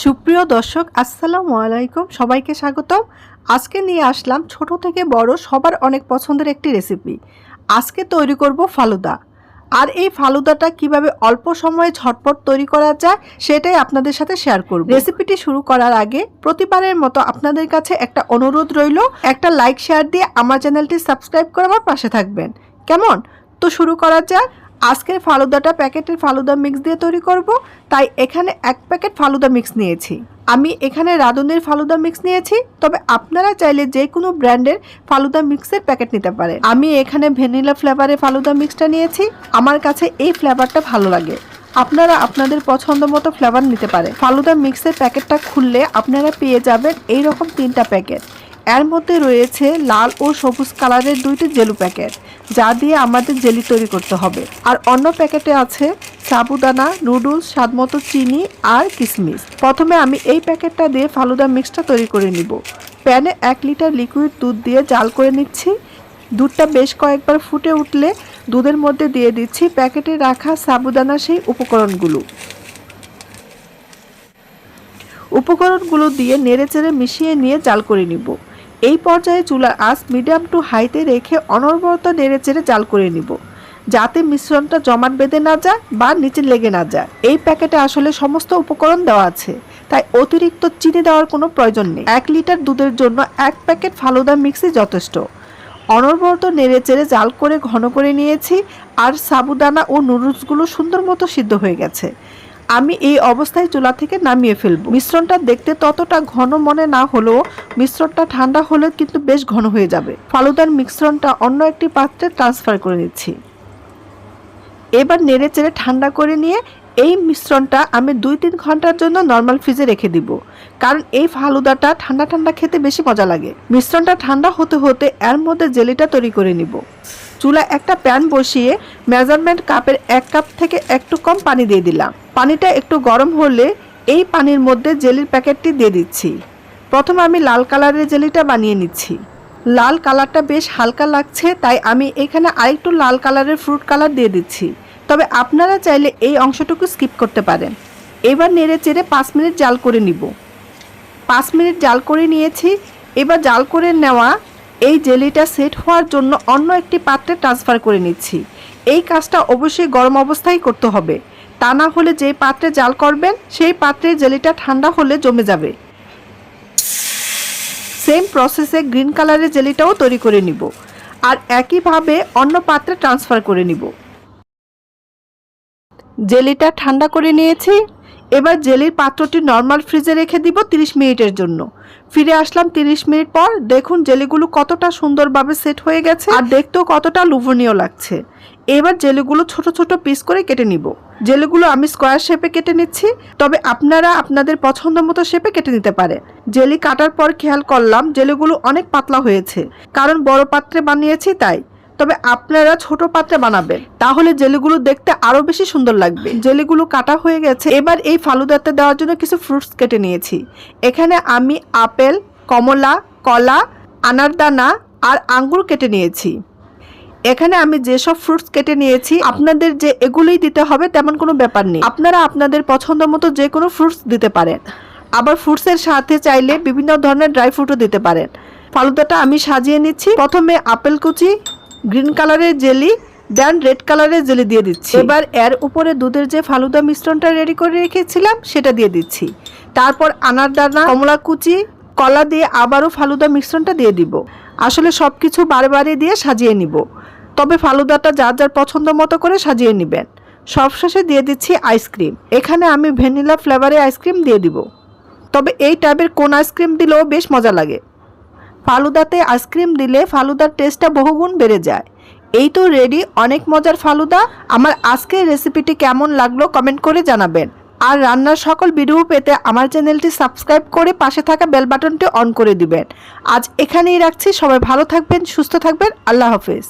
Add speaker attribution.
Speaker 1: সুপ্রিয় দর্শক, আসসালামু আলাইকুম। সবাইকে স্বাগতম। আজকে নিয়ে আসলাম ছোট থেকে বড় সবার অনেক পছন্দের একটি রেসিপি আজকে তৈরি করব ফালুদা। আর এই ফালুদাটা কীভাবে অল্প সময়ে ঝটপট তৈরি করা যায়, সেটাই আপনাদের সাথে শেয়ার করব। রেসিপিটি শুরু করার আগে প্রতিবারের মতো আপনাদের কাছে একটা অনুরোধ রইল, একটা লাইক শেয়ার দিয়ে আমার চ্যানেলটি সাবস্ক্রাইব করে আমার পাশে থাকবেন। কেমন? তো শুরু করা যাক। আজকের ফালুদাটা প্যাকেটের ফালুদা মিক্স দিয়ে তৈরি করব। তাই এখানে এক প্যাকেট ফালুদা মিক্স নিয়েছি। আমি এখানে রাঁধুনির ফালুদা মিক্স নিয়েছি। তবে আপনারা চাইলে যে কোনো ব্র্যান্ডের ফালুদা মিক্সের প্যাকেট নিতে পারেন। আমি এখানে ভ্যানিলা ফ্লেভারের ফালুদা মিক্সটা নিয়েছি। আমার কাছে এই ফ্লেভারটা ভালো লাগে। আপনারা আপনাদের পছন্দ মতো ফ্লেভার নিতে পারে ফালুদা মিক্সের প্যাকেটটা খুললে আপনারা পেয়ে যাবেন এই রকম তিনটা প্যাকেট। এর মধ্যে রয়েছে লাল ও সবুজ কালারের দুইটি জেলু প্যাকেট, যা দিয়ে আমাদের জেলি তৈরি করতে হবে। আর অন্য প্যাকেটে আছে সাবুদানা, নুডলস, স্বাদমতো চিনি আর কিশমিশ প্রথমে আমি এই প্যাকেটটা দিয়ে ফালুদা মিক্সটা তৈরি করে নিব। প্যানে এক লিটার লিকুইড দুধ দিয়ে জাল করে নিচ্ছি। দুধটা বেশ কয়েকবার ফুটে উঠলে দুধের মধ্যে দিয়ে দিচ্ছি প্যাকেটে রাখা সাবুদানা সেই উপকরণগুলো। উপকরণগুলো দিয়ে নেড়ে চেড়ে মিশিয়ে নিয়ে জাল করে নিব। এই পর্যায়ে চুলার আঁচ মিডিয়াম টু হাইতে রেখে অনবরত নেড়েচেড়ে জাল করে নিব, যাতে মিশ্রণটা জমাট বেঁধে না যায় বা নিচে লেগে না যায়। এই প্যাকেটে আসলে সমস্ত উপকরণ দেওয়া আছে, তাই অতিরিক্ত চিনি দেওয়ার কোনো প্রয়োজন নেই। এক লিটার দুধের জন্য এক প্যাকেট ফালুদা মিক্সি যথেষ্ট। অনবরত নেড়েচেড়ে জাল করে ঘন করে নিয়েছি, আর সাবুদানা ও নুডলসগুলো সুন্দর মতো সিদ্ধ হয়ে গেছে। আমি এই অবস্থায় চুলা থেকে নামিয়ে ফেলব। মিশ্রণটা দেখতে ততটা ঘন মনে না হলেও মিশ্রণটা ঠান্ডা হলে কিন্তু বেশ ঘন হয়ে যাবে। ফালুদার মিশ্রণটা অন্য একটি পাত্রে ট্রান্সফার করে নিচ্ছি। এবার নেড়ে চেড়ে ঠান্ডা করে নিয়ে এই মিশ্রণটা আমি দুই তিন ঘণ্টার জন্য নর্মাল ফ্রিজে রেখে দিব। কারণ এই ফালুদাটা ঠান্ডা ঠান্ডা খেতে বেশি মজা লাগে। মিশ্রণটা ঠান্ডা হতে হতে এর মধ্যে জেলিটা তৈরি করে নিব। চুলা একটা প্যান বসিয়ে মেজারমেন্ট কাপের এক কাপ থেকে একটু কম পানি দিয়ে দিলাম। পানিটা একটু গরম হলে এই পানির মধ্যে জেলির প্যাকেটটি দিয়ে দিচ্ছি। প্রথমে আমি লাল কালারের জেলিটা বানিয়ে নিচ্ছি। লাল কালারটা বেশ হালকা লাগছে, তাই আমি এখানে আরেকটু লাল কালারের ফ্রুট কালার দিয়ে দিচ্ছি। তবে আপনারা চাইলে এই অংশটুকু স্কিপ করতে পারেন। এবার নেড়ে চেড়ে পাঁচ মিনিট জাল করে নিব। পাঁচ মিনিট জাল করে নিয়েছি। এবার জাল করে নেওয়া এই জেলিটা সেট হওয়ার জন্য অন্য একটি পাত্রে ট্রান্সফার করে নিচ্ছি। এই কাজটা অবশ্যই গরম অবস্থায় করতে হবে। তা না হলে যেই পাত্রে জাল করবেন, সেই পাত্রে জেলিটা ঠান্ডা হলে জমে যাবে। সেম প্রসেসে গ্রিন কালারের জেলিটাও তৈরি করে নিব। আর একইভাবে অন্য পাত্রে ট্রান্সফার করে নিব। জেলিটা ঠান্ডা করে নিয়েছি। এবার জেলির পাত্রটি নর্মাল ফ্রিজে রেখে দিব 30 মিনিটের জন্য। ফিরে আসলাম 30 মিনিট পর, দেখুন জেলিগুলো কতটা সুন্দরভাবে সেট হয়ে গেছে। আর দেখতেও কতটা লোভনীয় লাগছে। এবার জেলিগুলো ছোট ছোট পিস করে কেটে নিব। জেলিগুলো আমি স্কোয়ার শেপে কেটে নিচ্ছি, তবে আপনারা আপনাদের পছন্দ মতো শেপে কেটে নিতে পারে জেলি কাটার পর খেয়াল করলাম জেলিগুলো অনেক পাতলা হয়েছে, কারণ বড় পাত্রে বানিয়েছি তাই। তবে আপনারা ছোট পাত্রে বানাবেন, তাহলে জেলিগুলো দেখতে আরও বেশি সুন্দর লাগবে। জেলিগুলো কাটা হয়ে গেছে, এবার এই ফালুদাতে দেওয়ার জন্য কিছু ফ্রুটস কেটে নিয়েছি। এখানে আমি আপেল, কমলা, কলা, আনারদানা আর আঙ্গুর কেটে নিয়েছি। এখানে আমি যেসব ফ্রুটস কেটে নিয়েছি, আপনাদের যে এগুলোই দিতে হবে তেমন কোনো ব্যাপার নেই। আপনারা আপনাদের পছন্দ মতো যে কোনো ফ্রুটস দিতে পারেন। আবার ফ্রুটসের সাথে চাইলে বিভিন্ন ধরনের ড্রাই ফ্রুটও দিতে পারেন। ফালুদাটা আমি সাজিয়ে নিচ্ছি। প্রথমে আপেল কুচি গ্রিন কালারের জেলি দেন রেড কালারের জেলি দিয়ে দিচ্ছি। এবার এর উপরে দুধের যে ফালুদা মিশ্রণটা রেডি করে রেখেছিলাম, সেটা দিয়ে দিচ্ছি। তারপর আনার দানা কমলা কুচি কলা দিয়ে আবারও ফালুদা মিশ্রণটা দিয়ে দিব। আসলে সব কিছু বারে বারে দিয়ে সাজিয়ে নিব। তবে ফালুদাটা যার যার পছন্দ মতো করে সাজিয়ে নেবেন। সবশেষে দিয়ে দিচ্ছি আইসক্রিম। এখানে আমি ভ্যানিলা ফ্লেভারে আইসক্রিম দিয়ে দিব। তবে এই টাইপের কোন আইসক্রিম দিলেও বেশ মজা লাগে। ফালুদাতে আইসক্রিম দিলে ফালুদার টেস্টটা বহুগুণ বেড়ে যায়। এই তো রেডি, অনেক মজার ফালুদা। আমার আজকের রেসিপিটি কেমন লাগল কমেন্ট করে জানাবেন। আর রান্নার সকল ভিডিও পেতে আমার চ্যানেলটি সাবস্ক্রাইব করে পাশে থাকা বেল বাটনটি অন করে দিবেন। আজ এখানেই রাখছি। সবাই ভালো থাকবেন, সুস্থ থাকবেন। আল্লাহ হাফেজ।